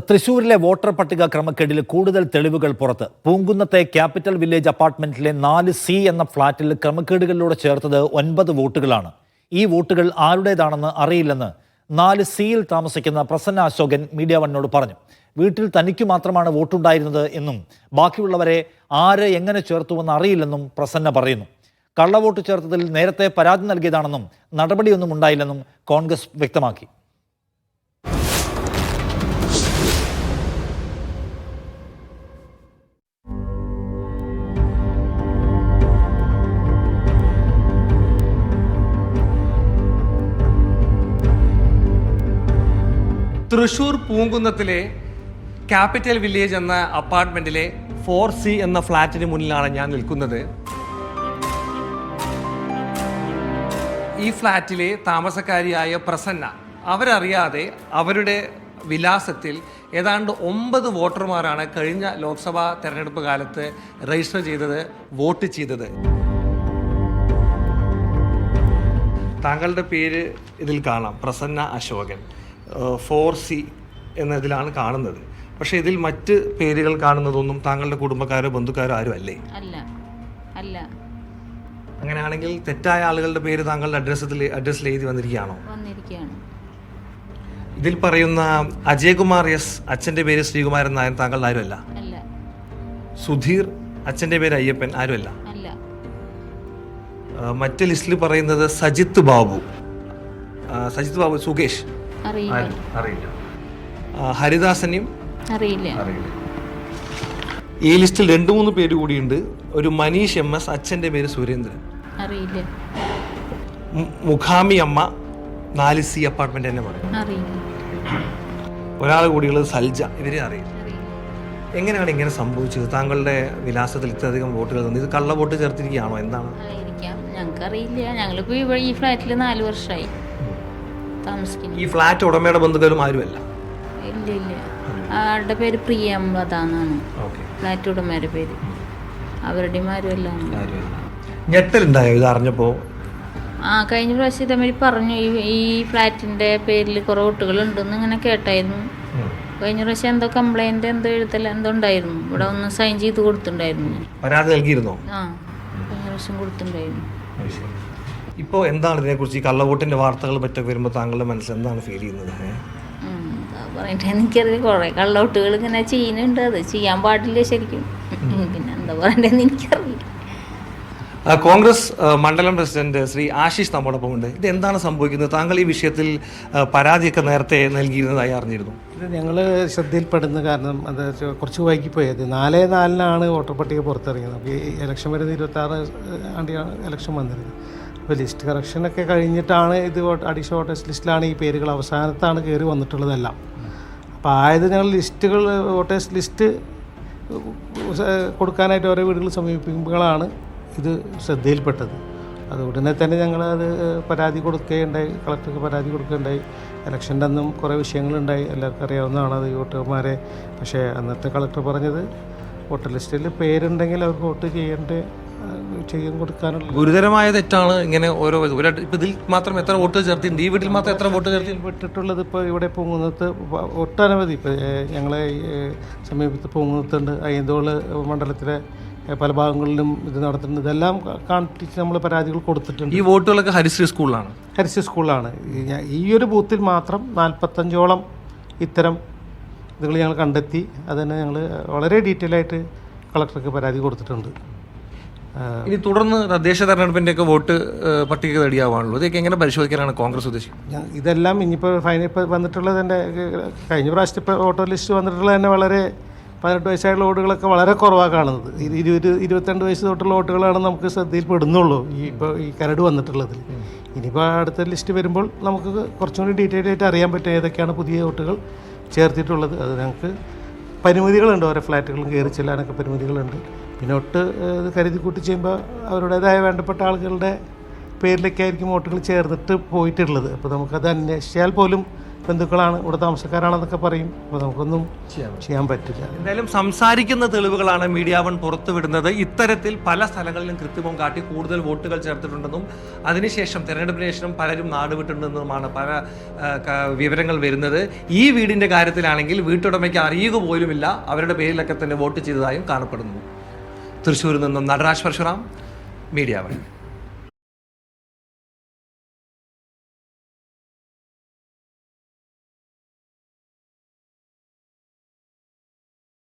തൃശൂരിലെ വോട്ടർ പട്ടിക ക്രമക്കേടിൽ കൂടുതൽ തെളിവുകൾ പുറത്ത്. പൂങ്കുന്നത്തെ ക്യാപിറ്റൽ വില്ലേജ് അപ്പാർട്ട്മെന്റിലെ നാല് സി എന്ന ഫ്ളാറ്റിൽ ക്രമക്കേടുകളിലൂടെ ചേർത്തത് ഒൻപത് വോട്ടുകളാണ്. ഈ വോട്ടുകൾ ആരുടേതാണെന്ന് അറിയില്ലെന്ന് നാല് സിയിൽ താമസിക്കുന്ന പ്രസന്ന അശോകൻ മീഡിയ വണ്ണോട് പറഞ്ഞു. വീട്ടിൽ തനിക്ക് മാത്രമാണ് വോട്ടുണ്ടായിരുന്നത് എന്നും ബാക്കിയുള്ളവരെ ആര് എങ്ങനെ ചേർത്തുവെന്ന് അറിയില്ലെന്നും പ്രസന്ന പറയുന്നു. കള്ളവോട്ട് ചേർത്തതിൽ നേരത്തെ പരാതി നൽകിയതാണെന്നും നടപടിയൊന്നും ഉണ്ടായില്ലെന്നും കോൺഗ്രസ് വ്യക്തമാക്കി. തൃശൂർ പൂങ്കുന്നത്തിലെ ക്യാപിറ്റൽ വില്ലേജ് എന്ന അപ്പാർട്ട്മെന്റിലെ ഫോർ സി എന്ന ഫ്ലാറ്റിന് മുന്നിലാണ് ഞാൻ നിൽക്കുന്നത്. ഈ ഫ്ലാറ്റിലെ താമസക്കാരിയായ പ്രസന്ന അവരറിയാതെ അവരുടെ വിലാസത്തിൽ ഏതാണ്ട് ഒമ്പത് വോട്ടർമാരാണ് കഴിഞ്ഞ ലോക്സഭാ തെരഞ്ഞെടുപ്പ് കാലത്ത് രജിസ്റ്റർ ചെയ്തത് വോട്ട് ചെയ്തത്. താങ്കളുടെ പേര് ഇതിൽ കാണാം. പ്രസന്ന അശോകൻ. ഫോർ സി എന്നതിലാണ് കാണുന്നത്. പക്ഷേ ഇതിൽ മറ്റ് പേരുകൾ കാണുന്നതൊന്നും താങ്കളുടെ കുടുംബക്കാരോ ബന്ധുക്കാരോ ആരും അല്ലേ? അല്ല. അല്ല. അങ്ങനെയാണെങ്കിൽ തെറ്റായ ആളുകളുടെ പേര് താങ്കളുടെ അഡ്രസ്സിൽ അഡ്രസ്സിൽ എഴുതി വന്നിരിക്കുകയാണോ? വന്നിരിക്കുകയാണ്. ഇതിൽ പറയുന്ന അജയകുമാർ എസ് അച്ഛന്റെ പേര് ശ്രീകുമാരൻ നായർ താങ്കളുടെ ആരുമല്ല? അല്ല. സുധീർ അച്ഛന്റെ പേര് അയ്യപ്പൻ ആരുമല്ല? അല്ല. ആ, ലിസ്റ്റിൽ പറയുന്നത് സജിത്ത് ബാബു. സജിത്ത് ബാബു സുകേഷ്. അറിയില്ല. അറിയില്ല. ഹരിദാസനെയും അറിയില്ല. അറിയില്ല. ഈ ലിസ്റ്റിൽ രണ്ട് മൂന്ന് പേര് കൂടിയുണ്ട്. ഒരു മനീഷ് എം എസ് അച്ഛന്റെ പേര് സുരേന്ദ്രൻ. അറിയില്ല. മുഖാമി അമ്മ നാല് സി അപ്പാർട്ട്മെന്റ് തന്നെ പറയും. അറിയില്ല. ഒരാൾ കൂടിയുള്ളത് സൽജ. ഇവരെ അറിയില്ല. എങ്ങനെയാണ് ഇങ്ങനെ സംഭവിച്ചത്? താങ്കളുടെ വിലാസത്തിൽ ഇത്രയധികം വോട്ടുകൾ തന്നു ഇത് കള്ള വോട്ട് ചേർത്തിരിക്കുകയാണോ? എന്താണ്? ആയിരിക്കാം. ഞങ്ങൾക്കറിയില്ല. ഞങ്ങളിപ്പോൾ ഈ ഫ്ലാറ്റിൽ നാല് വർഷമായി താമസിക്കുന്നു. ഈ ഫ്ലാറ്റ് ഉടമയുടെ ബന്ധുക്കളും ആരുമല്ല? ഇല്ല ഇല്ല. ആളുടെ പേര് പ്രിയ എന്നാണ് ഓക്കെ ഫ്ലാറ്റ് ഉടമയുടെ പേര്. അവരുടെയും. ആരുമല്ല. ഞെട്ടലുണ്ടായോ ഇത് അറിഞ്ഞപ്പോ? ആ കഴിഞ്ഞ പ്രാവശ്യം ഇതേമാതിരി പറഞ്ഞു. ഈ ഫ്ലാറ്റിന്റെ പേരിൽ കുറെ വോട്ടുകളുണ്ടെന്ന് ഇങ്ങനെ കേട്ടായിരുന്നു. കഴിഞ്ഞ പ്രാവശ്യം എന്തോ കംപ്ലൈന്റ് എന്തോ എഴുത്തല്ല എന്തോ ഉണ്ടായിരുന്നു. ഇവിടെ ഒന്ന് സൈൻ ചെയ്ത് കൊടുത്തിട്ടുണ്ടായിരുന്നു. പരാതി നൽകിയിരുന്നോ? ആ കഴിഞ്ഞ പ്രാവശ്യം കൊടുത്തിട്ടുണ്ടായിരുന്നു. ഇപ്പോൾ എന്താണ് ഇതിനെക്കുറിച്ച് ഈ കള്ളവോട്ടിന്റെ വാർത്തകൾ പറ്റൊക്കെ വരുമ്പോൾ താങ്കളുടെ മനസ്സിൽ എന്താണ് ഫീൽ ചെയ്യുന്നത്? ഉം, എന്താ കുറേ കള്ളവോട്ടുകൾ ഇങ്ങനെ ചെയ്യുന്നുണ്ട്. അത് ചെയ്യാൻ പാടില്ല ശരിക്കും. പിന്നെ എന്താ പറയണ്ടെന്ന് എനിക്കറിയില്ല. ആ, കോൺഗ്രസ് മണ്ഡലം പ്രസിഡന്റ് ശ്രീ ആശിഷ് നമ്മോടൊപ്പം ഉണ്ട്. ഇത് എന്താണ് സംഭവിക്കുന്നത്? താങ്കൾ ഈ വിഷയത്തിൽ പരാതിയൊക്കെ നേരത്തെ നൽകിയിരുന്നതായി അറിഞ്ഞിരുന്നു. ഇത് ഞങ്ങൾ ശ്രദ്ധയിൽപ്പെടുന്ന കാരണം അത് വെച്ചാൽ കുറച്ച് വൈകിപ്പോയത്. നാല് നാലിനാണ് വോട്ടർ പട്ടിക പുറത്തിറങ്ങിയത്. അപ്പോൾ ഈ ഇലക്ഷൻ വരുന്ന ഇരുപത്തി ആറ് ആണ്ടിയാണ് ഇലക്ഷൻ വന്നിരുന്നത്. അപ്പോൾ ലിസ്റ്റ് കറക്ഷനൊക്കെ കഴിഞ്ഞിട്ടാണ് ഇത് അഡീഷണൽ വോട്ടേഴ്സ് ലിസ്റ്റിലാണ് ഈ പേരുകൾ അവസാനത്താണ് കയറി വന്നിട്ടുള്ളതെല്ലാം. അപ്പോൾ ആയത് ഞങ്ങൾ ലിസ്റ്റുകൾ വോട്ടേഴ്സ് ലിസ്റ്റ് കൊടുക്കാനായിട്ട് ഓരോ വീടുകൾ സമീപിക്കുമ്പോഴാണ് ഇത് ശ്രദ്ധയിൽപ്പെട്ടത്. അത് ഉടനെ തന്നെ ഞങ്ങളത് പരാതി കൊടുക്കുകയുണ്ടായി കളക്ടർക്ക് പരാതി കൊടുക്കുകയുണ്ടായി. ഇലക്ഷന്റെ അന്നും കുറേ വിഷയങ്ങളുണ്ടായി. എല്ലാവർക്കും അറിയാവുന്നതാണ് അത് വോട്ടർമാരെ. പക്ഷേ അന്നത്തെ കളക്ടർ പറഞ്ഞത് വോട്ടർ ലിസ്റ്റിൽ പേരുണ്ടെങ്കിൽ അവർക്ക് വോട്ട് ചെയ്യേണ്ട ചെയ്യാൻ കൊടുക്കാനുള്ള ഗുരുതരമായ തെറ്റാണ് ഇങ്ങനെ ഓരോ ഒരു ഇപ്പൊ ഇതിൽ മാത്രം എത്ര വോട്ട് ചേർത്തിട്ടുണ്ട്? ഈ വീട്ടിൽ മാത്രം എത്ര വോട്ട് ചേർത്തി വിട്ടിട്ടുള്ളത് ഇപ്പോൾ ഇവിടെ പൊങ്ങുന്നത് ഒട്ടനവധി ഇപ്പോൾ ഞങ്ങളെ സമീപത്ത് പൊങ്ങുന്നത്തുണ്ട് അയ്യന്തോൾ മണ്ഡലത്തിലെ പല ഭാഗങ്ങളിലും ഇത് നടത്തുന്നുണ്ട് ഇതെല്ലാം കാണിച്ച് നമ്മൾ പരാതികൾ കൊടുത്തിട്ടുണ്ട്. ഈ വോട്ടുകളൊക്കെ ഹരിശ്രീ സ്കൂളിലാണ്? ഹരിശ്രീ സ്കൂളിലാണ്. ഈ ഒരു ബൂത്തിൽ മാത്രം നാൽപ്പത്തഞ്ചോളം ഇത്തരം ഇതുകൾ ഞങ്ങൾ കണ്ടെത്തി. അതിന് ഞങ്ങൾ വളരെ ഡീറ്റെയിൽ ആയിട്ട് കളക്ടർക്ക് പരാതി കൊടുത്തിട്ടുണ്ട്. ഇനി തുടർന്ന് തദ്ദേശ തെരഞ്ഞെടുപ്പിന്റെ ഒക്കെ വോട്ട് പട്ടിക റെഡിയാവാണല്ലോ ഇതൊക്കെ എങ്ങനെ പരിശോധിക്കാനാണ് കോൺഗ്രസ് ഉദ്ദേശിക്കുന്നത്? ഇതെല്ലാം ഇനിയിപ്പോൾ ഫൈനൽ ഇപ്പോൾ വന്നിട്ടുള്ളത് എന്റെ കഴിഞ്ഞ പ്രാവശ്യത്തെ ഇപ്പോൾ വോട്ടർ ലിസ്റ്റ് വന്നിട്ടുള്ളത് തന്നെ വളരെ പതിനെട്ട് വയസ്സായുള്ള വോട്ടുകളൊക്കെ വളരെ കുറവാണ് കാണുന്നത്. ഇരുപത് ഇരുപത്തിരണ്ട് വയസ്സ് തൊട്ടുള്ള വോട്ടുകളാണ് നമുക്ക് ശ്രദ്ധയിൽ പെടുന്നുള്ളൂ ഈ ഇപ്പോൾ ഈ കരട് വന്നിട്ടുള്ളതിൽ. ഇനിയിപ്പോൾ അടുത്ത ലിസ്റ്റ് വരുമ്പോൾ നമുക്ക് കുറച്ചുകൂടി ഡീറ്റെയിൽ ആയിട്ട് അറിയാൻ പറ്റും ഏതൊക്കെയാണ് പുതിയ വോട്ടുകൾ ചേർത്തിട്ടുള്ളത്. അത് ഞങ്ങൾക്ക് പരിമിതികളുണ്ട്. ഓരോ ഫ്ലാറ്റുകളും കയറി ചെല്ലാനൊക്കെ പരിമിതികളുണ്ട്. പിന്നെ ഒട്ട് കരുതി കൂട്ടി ചെയ്യുമ്പോൾ അവരുടേതായ വേണ്ടപ്പെട്ട ആളുകളുടെ പേരിലൊക്കെ ആയിരിക്കും വോട്ടുകൾ ചേർന്നിട്ട് പോയിട്ടുള്ളത്. അപ്പോൾ നമുക്കത് അന്വേഷിച്ചാൽ പോലും ബന്ധുക്കളാണ് ഇവിടെ താമസക്കാരാണെന്നൊക്കെ പറയും. അപ്പോൾ നമുക്കൊന്നും ചെയ്യാൻ പറ്റില്ല. എന്തായാലും സംസാരിക്കുന്ന തെളിവുകളാണ് മീഡിയ വൺ പുറത്തുവിടുന്നത്. ഇത്തരത്തിൽ പല സ്ഥലങ്ങളിലും കൃത്രിമം കാട്ടി കൂടുതൽ വോട്ടുകൾ ചേർത്തിട്ടുണ്ടെന്നും അതിനുശേഷം തെരഞ്ഞെടുപ്പിന് ശേഷം പലരും നാടുവിട്ടുണ്ടെന്നുമാണ് പല വിവരങ്ങൾ വരുന്നത്. ഈ വീടിന്റെ കാര്യത്തിലാണെങ്കിൽ വീട്ടുടമയ്ക്ക് അറിയുക പോലുമില്ല. അവരുടെ പേരിലൊക്കെ തന്നെ വോട്ട് ചെയ്തതായും കാണപ്പെടുന്നു. തൃശ്ശൂരിൽ നിന്നും നടരാജ് പരശുറാം മീഡിയ വൺ.